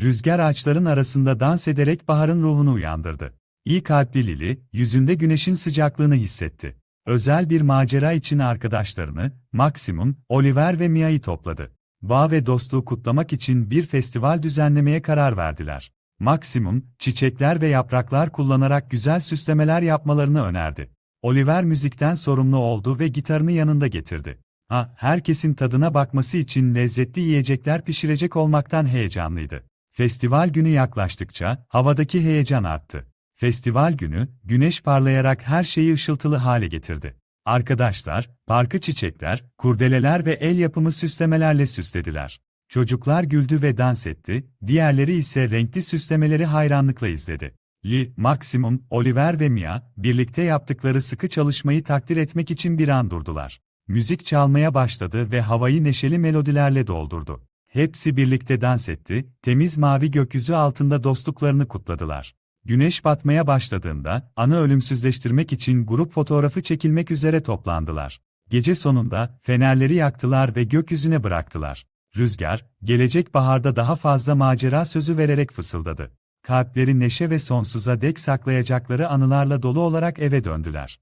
Rüzgar ağaçların arasında dans ederek baharın ruhunu uyandırdı. İyi kalpli Lili, yüzünde güneşin sıcaklığını hissetti. Özel bir macera için arkadaşlarını, Maximum, Oliver ve Mia'yı topladı. Bağ ve dostluğu kutlamak için bir festival düzenlemeye karar verdiler. Maximum, çiçekler ve yapraklar kullanarak güzel süslemeler yapmalarını önerdi. Oliver müzikten sorumlu oldu ve gitarını yanında getirdi. Ha, herkesin tadına bakması için lezzetli yiyecekler pişirecek olmaktan heyecanlıydı. Festival günü yaklaştıkça havadaki heyecan arttı. Festival günü, güneş parlayarak her şeyi ışıltılı hale getirdi. Arkadaşlar, parkı çiçekler, kurdeleler ve el yapımı süslemelerle süslediler. Çocuklar güldü ve dans etti, diğerleri ise renkli süslemeleri hayranlıkla izledi. Lee, Maximum, Oliver ve Mia, birlikte yaptıkları sıkı çalışmayı takdir etmek için bir an durdular. Müzik çalmaya başladı ve havayı neşeli melodilerle doldurdu. Hepsi birlikte dans etti, temiz mavi gökyüzü altında dostluklarını kutladılar. Güneş batmaya başladığında, anı ölümsüzleştirmek için grup fotoğrafı çekilmek üzere toplandılar. Gece sonunda, fenerleri yaktılar ve gökyüzüne bıraktılar. Rüzgar, gelecek baharda daha fazla macera sözü vererek fısıldadı. Kalpleri neşe ve sonsuza dek saklayacakları anılarla dolu olarak eve döndüler.